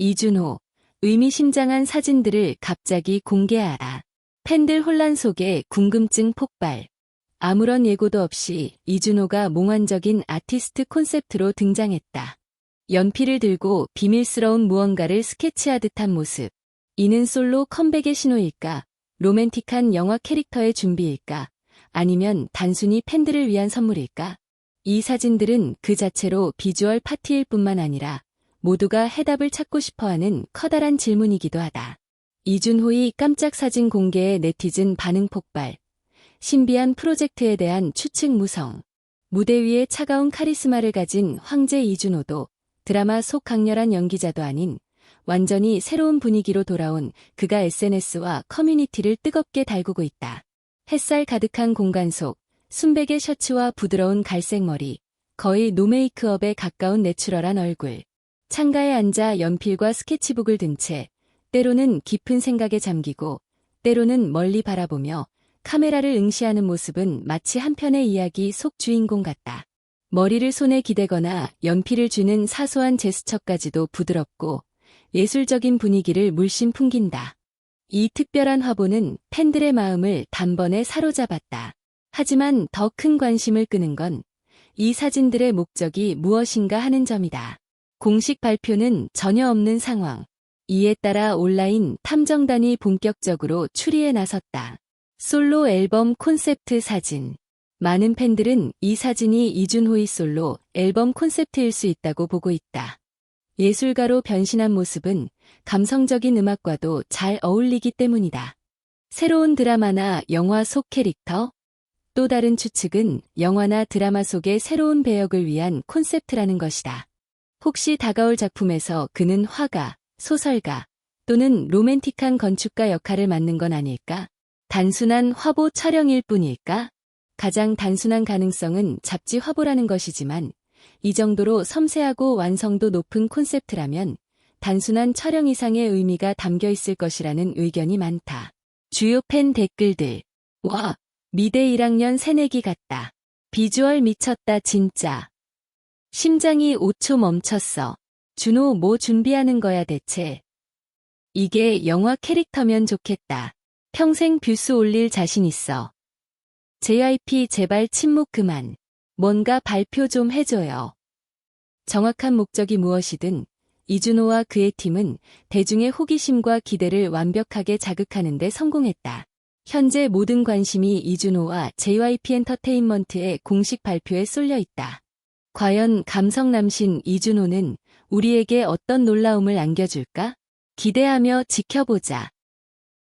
이준호, 의미심장한 사진들을 갑자기 공개하라. 팬들 혼란 속에 궁금증 폭발. 아무런 예고도 없이 이준호가 몽환적인 아티스트 콘셉트로 등장했다. 연필을 들고 비밀스러운 무언가를 스케치하듯한 모습. 이는 솔로 컴백의 신호일까? 로맨틱한 영화 캐릭터의 준비일까? 아니면 단순히 팬들을 위한 선물일까? 이 사진들은 그 자체로 비주얼 파티일 뿐만 아니라 모두가 해답을 찾고 싶어하는 커다란 질문이기도 하다. 이준호의 깜짝 사진 공개에 네티즌 반응 폭발. 신비한 프로젝트에 대한 추측 무성. 무대 위에 차가운 카리스마를 가진 황제 이준호도 드라마 속 강렬한 연기자도 아닌 완전히 새로운 분위기로 돌아온 그가 SNS와 커뮤니티를 뜨겁게 달구고 있다. 햇살 가득한 공간 속 순백의 셔츠와 부드러운 갈색 머리, 거의 노메이크업에 가까운 내추럴한 얼굴. 창가에 앉아 연필과 스케치북을 든 채 때로는 깊은 생각에 잠기고 때로는 멀리 바라보며 카메라를 응시하는 모습은 마치 한 편의 이야기 속 주인공 같다. 머리를 손에 기대거나 연필을 쥐는 사소한 제스처까지도 부드럽고 예술적인 분위기를 물씬 풍긴다. 이 특별한 화보는 팬들의 마음을 단번에 사로잡았다. 하지만 더 큰 관심을 끄는 건 이 사진들의 목적이 무엇인가 하는 점이다. 공식 발표는 전혀 없는 상황. 이에 따라 온라인 탐정단이 본격적으로 추리에 나섰다. 솔로 앨범 콘셉트 사진. 많은 팬들은 이 사진이 이준호의 솔로 앨범 콘셉트일 수 있다고 보고 있다. 예술가로 변신한 모습은 감성적인 음악과도 잘 어울리기 때문이다. 새로운 드라마나 영화 속 캐릭터? 또 다른 추측은 영화나 드라마 속의 새로운 배역을 위한 콘셉트라는 것이다. 혹시 다가올 작품에서 그는 화가, 소설가 또는 로맨틱한 건축가 역할을 맡는 건 아닐까? 단순한 화보 촬영일 뿐일까? 가장 단순한 가능성은 잡지 화보라는 것이지만 이 정도로 섬세하고 완성도 높은 콘셉트라면 단순한 촬영 이상의 의미가 담겨 있을 것이라는 의견이 많다. 주요 팬 댓글들. 와, 미대 1학년 새내기 같다. 비주얼 미쳤다 진짜. 심장이 5초 멈췄어. 준호 뭐 준비하는 거야 대체. 이게 영화 캐릭터면 좋겠다. 평생 뷰스 올릴 자신 있어. JYP 제발 침묵 그만. 뭔가 발표 좀 해줘요. 정확한 목적이 무엇이든 이준호와 그의 팀은 대중의 호기심과 기대를 완벽하게 자극하는 데 성공했다. 현재 모든 관심이 이준호와 JYP 엔터테인먼트의 공식 발표에 쏠려 있다. 과연 감성 남신 이준호는 우리에게 어떤 놀라움을 안겨줄까? 기대하며 지켜보자.